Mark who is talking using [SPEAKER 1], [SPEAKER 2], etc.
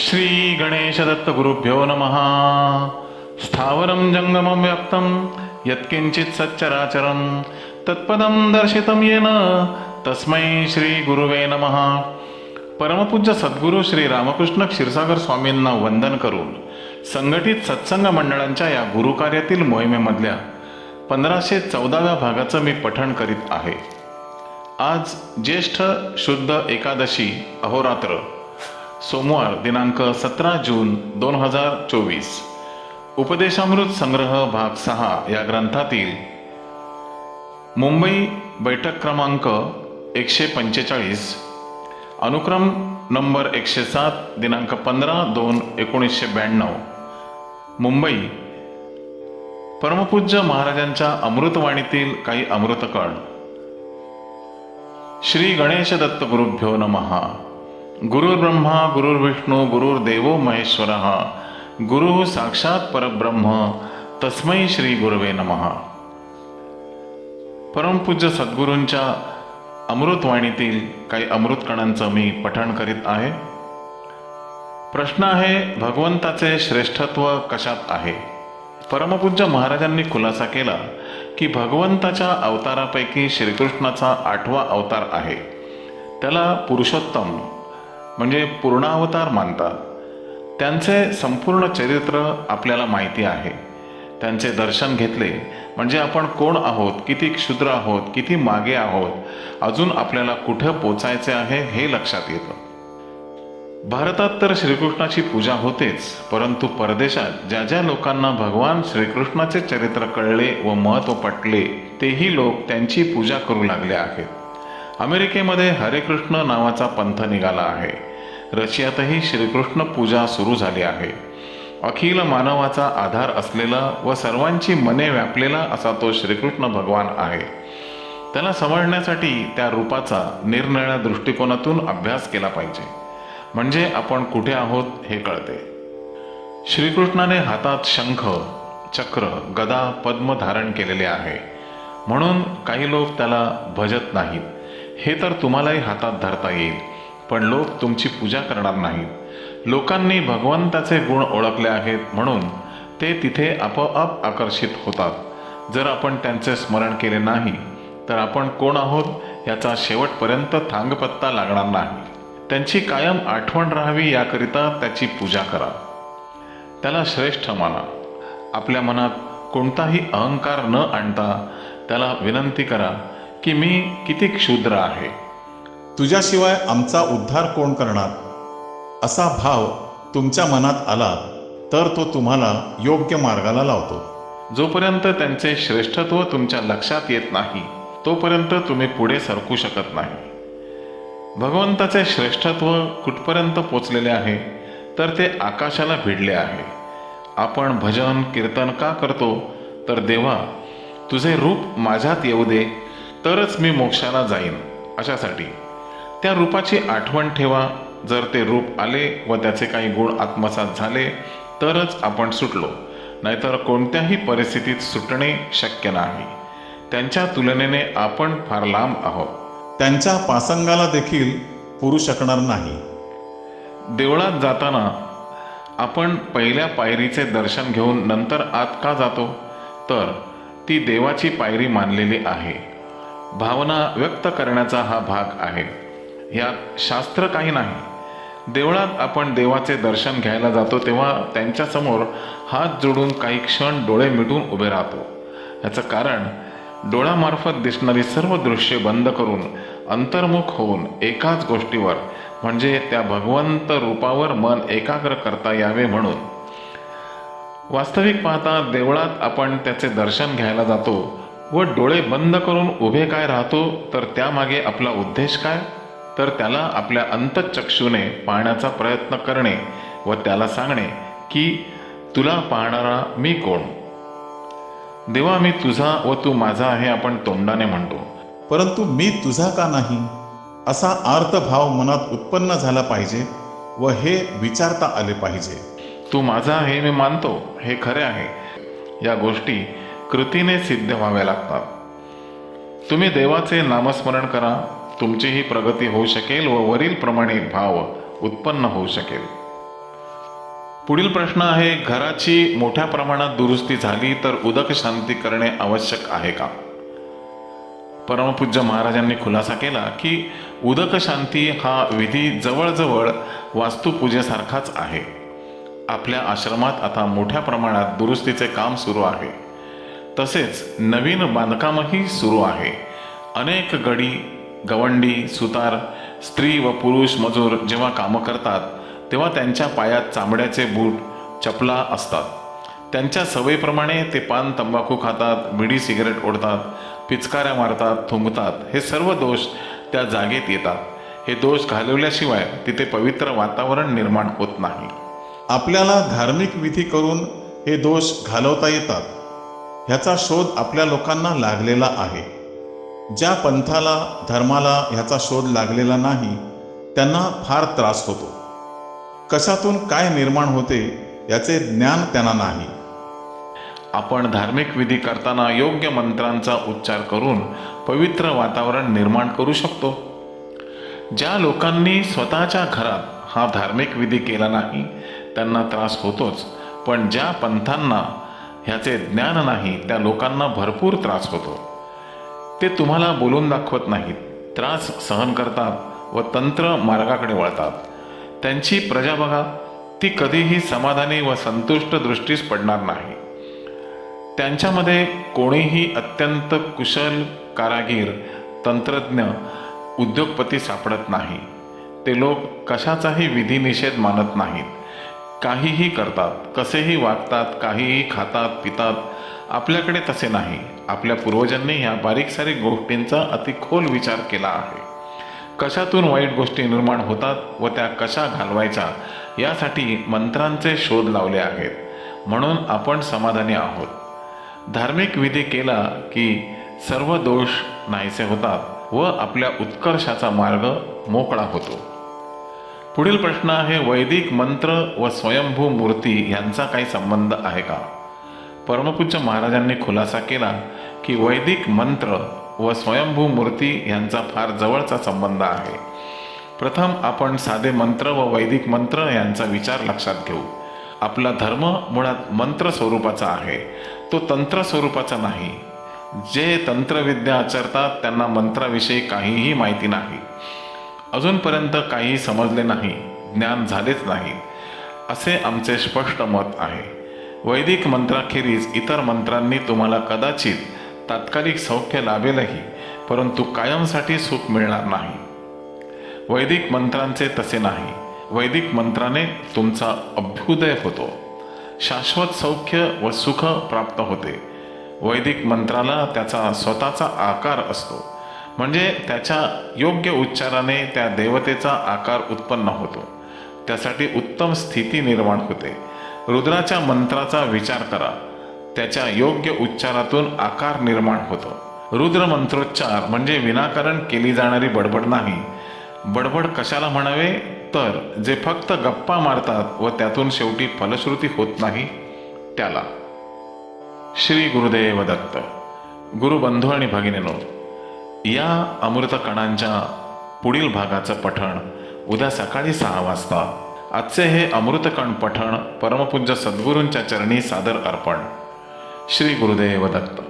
[SPEAKER 1] श्री गणेश दत्त गुरुभ्यो नमः. स्थावरं जङ्गमं व्यक्तं यत्किञ्चित् सच्चराचरं तत्पदं दर्शितं येन तस्मै श्री गुरुवे नमः. परमपूज्य सद्गुरू श्री रामकृष्ण क्षीरसागर स्वामींना वंदन करून संघटित सत्संग मंडळांच्या या गुरुकार्यातील मोहिमेमधल्या पंधराशे चौदाव्या भागाचं मी पठण करीत आहे. आज ज्येष्ठ शुद्ध एकादशी अहोरात्र सोमवार दिनांक सतरा जून दोन हजार चोवीस. उपदेशामृत संग्रह भाग सहा या ग्रंथातील मुंबई बैठक क्रमांक एकशे पंचेचाळीस अनुक्रम नंबर एकशे सात दिनांक पंधरा दोन एकोणीसशे ब्याण्णव. मुंबई. परमपूज्य महाराजांच्या अमृतवाणीतील काही अमृतकण श्री गणेश दत्त गुरुभ्यो नमहा गुरुर्ब्रह्मा गुरुर्विष्णू गुरुर्देवो महेश्वर. गुरु साक्षात परब्रह्म. तस्मै श्री गुरवे नमः. परमपूज्य सद्गुरूंच्या अमृतवाणीतील काही अमृतकणांचं मी पठण करीत आहे. प्रश्न आहे भगवंताचे श्रेष्ठत्व कशात आहे? परमपूज्य महाराजांनी खुलासा केला की भगवंताच्या अवतारापैकी श्रीकृष्णाचा आठवा अवतार आहे. त्याला पुरुषोत्तम म्हणजे पूर्णावतार मानतात. त्यांचे संपूर्ण चरित्र आपल्याला माहिती आहे. त्यांचे दर्शन घेतले म्हणजे आपण कोण आहोत किती क्षुद्र आहोत किती मागे आहोत अजून आपल्याला कुठं पोचायचे आहे हे लक्षात येतं. भारतात तर श्रीकृष्णाची पूजा होतेच परंतु परदेशात ज्या ज्या लोकांना भगवान श्रीकृष्णाचे चरित्र कळले व महत्त्व पटले तेही लोक त्यांची पूजा करू लागले आहेत. अमेरिकेमध्ये हरेकृष्ण नावाचा पंथ निघाला आहे. रशियातही श्रीकृष्ण पूजा सुरू झाली आहे. अखिल मानवाचा आधार असलेला व सर्वांची मने व्यापलेला असा तो श्रीकृष्ण भगवान आहे. त्याला समजण्यासाठी त्या रूपाचा निरनिळ्या दृष्टिकोनातून अभ्यास केला पाहिजे. म्हणजे आपण कुठे आहोत हे कळते. श्रीकृष्णाने हातात शंख चक्र गदा पद्म धारण केलेले आहे. म्हणून काही लोक त्याला भजत नाहीत. हे तर तुम्हालाही हातात धरता येईल पण लोक तुमची पूजा करणार नाहीत. लोकांनी भगवंताचे गुण ओळखले आहेत म्हणून ते तिथे आपोआप आकर्षित होतात. जर आपण त्यांचे स्मरण केले नाही तर आपण कोण आहोत याचा शेवटपर्यंत थांगपत्ता लागणार नाही. त्यांची कायम आठवण राहावी याकरिता त्याची पूजा करा. त्याला श्रेष्ठ माना. आपल्या मनात कोणताही अहंकार न आणता त्याला विनंती करा की मी किती क्षुद्र आहे?
[SPEAKER 2] तुझ्याशिवाय आमचा उद्धार कोण करणार? असा भाव तुमच्या मनात आला तर तो तुम्हाला योग्य मार्गाला लावतो.
[SPEAKER 1] जोपर्यंत त्यांचे श्रेष्ठत्व तुमच्या लक्षात येत नाही तोपर्यंत तुम्ही पुढे सरकू शकत नाही. भगवंताचे श्रेष्ठत्व कुठपर्यंत पोचलेले आहे तर ते आकाशाला भिडले आहे. आपण भजन कीर्तन का करतो? तर देवा तुझे रूप माझ्यात येऊ दे तरच मी मोक्षाला जाईन. अशासाठी. त्या रूपाची आठवण ठेवा. जर ते रूप आले व त्याचे काही गुण आत्मसात झाले तरच आपण सुटलो. नाहीतर कोणत्याही परिस्थितीत सुटणे शक्य नाही. त्यांच्या तुलनेने आपण फार लांब आहोत.
[SPEAKER 2] त्यांच्या पासंगाला देखील पुरू शकणार नाही.
[SPEAKER 1] देवळात जाताना आपण पहिल्या पायरीचे दर्शन घेऊन नंतर आत का जातो? तर ती देवाची पायरी मानलेली आहे. भावना व्यक्त करण्याचा हा भाग आहे. यात शास्त्र काही नाही. देवळात आपण देवाचे दर्शन घ्यायला जातो तेव्हा त्यांच्यासमोर हात जोडून काही क्षण डोळे मिटून उभे राहतो. याचं कारण डोळ्यामार्फत दिसणारी सर्व दृश्ये बंद करून अंतर्मुख होऊन एकाच गोष्टीवर म्हणजे त्या भगवंत रूपावर मन एकाग्र करता यावे म्हणून. वास्तविक पाहता देवळात आपण त्याचे दर्शन घ्यायला जातो व डोळे बंद करून उभे काय राहतो तर त्यामागे आपला उद्देश काय? तर त्याला आपल्या अंतचक्षुने पाहण्याचा प्रयत्न करणे व त्याला सांगणे की तुला पाहणारा मी कोण? देवा मी तुझा व तू माझा हे आपण तोंडाने म्हणतो.
[SPEAKER 2] परंतु मी तुझा का नाही? असा आर्त भाव मनात उत्पन्न झाला पाहिजे व हे विचारता आले पाहिजे.
[SPEAKER 1] तू माझा हे मी मानतो हे खरे आहे. या गोष्टी कृतीने सिद्ध व्हाव्या लागतात. तुम्ही देवाचे नामस्मरण करा तुमचीही प्रगती होऊ शकेल व वरील प्रमाणे भाव उत्पन्न होऊ शकेल. पुढील प्रश्न आहे घराची मोठ्या प्रमाणात दुरुस्ती झाली तर उदक शांती करणे आवश्यक आहे का? परमपूज्य महाराजांनी खुलासा केला की उदक शांती हा विधी जवळजवळ वास्तुपूजेसारखाच आहे. आपल्या आश्रमात आता मोठ्या प्रमाणात दुरुस्तीचे काम सुरू आहे. तसेच नवीन बांधकामही सुरू आहे. अनेक गडी गवंडी सुतार स्त्री व पुरुष मजूर जेव्हा कामं करतात तेव्हा त्यांच्या पायात चांबड्याचे बूट चपला असतात. त्यांच्या सवयीप्रमाणे ते पान तंबाखू खातात बिडी सिगरेट ओढतात पिचकाऱ्या मारतात थुंकतात हे सर्व दोष त्या जागेत येतात. हे दोष घालवल्याशिवाय तिथे पवित्र वातावरण निर्माण होत नाही.
[SPEAKER 2] आपल्याला धार्मिक विधी करून हे दोष घालवता येतात. ह्याचा शोध आपल्या लोकांना लागलेला आहे. ज्या पंथाला धर्माला ह्याचा शोध लागलेला नाही त्यांना फार त्रास होतो. कशातून काय निर्माण होते याचे ज्ञान त्यांना नाही.
[SPEAKER 1] आपण धार्मिक विधी करताना योग्य मंत्रांचा उच्चार करून पवित्र वातावरण निर्माण करू शकतो. ज्या लोकांनी स्वतःच्या घरात हा धार्मिक विधी केला नाही त्यांना त्रास होतोच. पण ज्या पंथांना ह्याचे ज्ञान नाही त्या लोकांना भरपूर त्रास होतो. ते तुम्हाला बोलून दाखवत नाहीत. त्रास सहन करतात व तंत्र मार्गाकडे वळतात. त्यांची प्रजा बघा ती कधीही समाधानी व संतुष्ट दृष्टीस पडणार नाही. त्यांच्यामध्ये कोणीही अत्यंत कुशल कारागीर तंत्रज्ञ उद्योगपती सापडत नाही. ते लोक कशाचाही विधिनिषेध मानत नाहीत. काहीही करतात कसेही वागतात काहीही खातात पितात आपल्याकडे तसे नाही. आपल्या पूर्वजांनी ह्या बारीक सारीक गोष्टींचा अति खोल विचार केला आहे. कशातून वाईट गोष्टी निर्माण होतात व त्या कशा घालवायच्या यासाठी मंत्रांचे शोध लावले आहेत. म्हणून आपण समाधानी आहोत. धार्मिक विधी केला की सर्व दोष नाहीसे होतात व आपल्या उत्कर्षाचा मार्ग मोकळा होतो. पुढील प्रश्न आहे वैदिक मंत्र व स्वयंभू मूर्ती यांचा काही संबंध आहे का? परमपूज्य महाराजांनी खुलासा केला की वैदिक मंत्र व स्वयंभू मूर्ती यांचा फार जवळचा संबंध आहे. प्रथम आपण साधे मंत्र व वैदिक मंत्र यांचा विचार लक्षात घेऊ. आपला धर्म मुळात मंत्र स्वरूपाचा आहे तो तंत्र स्वरूपाचा नाही. जे तंत्रविद्या आचरतात त्यांना मंत्राविषयी काहीही माहिती नाही. अजूनपर्यंत काही समजले नाही ज्ञान झालेच नाही असे आमचे स्पष्ट मत आहे. वैदिक मंत्राखेरीज इतर मंत्रांनी तुम्हाला कदाचित तात्कालिक सौख्य लाभेलही परंतु कायमसाठी सुख मिळणार नाही. वैदिक मंत्रांचे तसे नाही. वैदिक मंत्राने तुमचा अभ्युदय होतो. शाश्वत सौख्य व सुख प्राप्त होते. वैदिक मंत्राला त्याचा स्वतःचा आकार असतो. म्हणजे त्याच्या योग्य उच्चाराने त्या देवतेचा आकार उत्पन्न होतो. त्यासाठी उत्तम स्थिती निर्माण होते. रुद्राच्या मंत्राचा विचार करा. त्याच्या योग्य उच्चारातून आकार निर्माण होतो. रुद्र मंत्रोच्चार म्हणजे विनाकारण केली जाणारी बडबड नाही. बडबड कशाला म्हणावे? तर जे फक्त गप्पा मारतात व त्यातून शेवटी फलश्रुती होत नाही त्याला. श्री गुरुदेव दत्त. गुरुबंधू आणि भगिनीनो या अमृत कणांच्या पुढील भागाचं पठण उद्या सकाळी सहा वाजता. आजचे हे अमृतकण पठण परमपूज्य सद्गुरूंच्या चरणी सादर अर्पण. श्री गुरुदेव दत्त.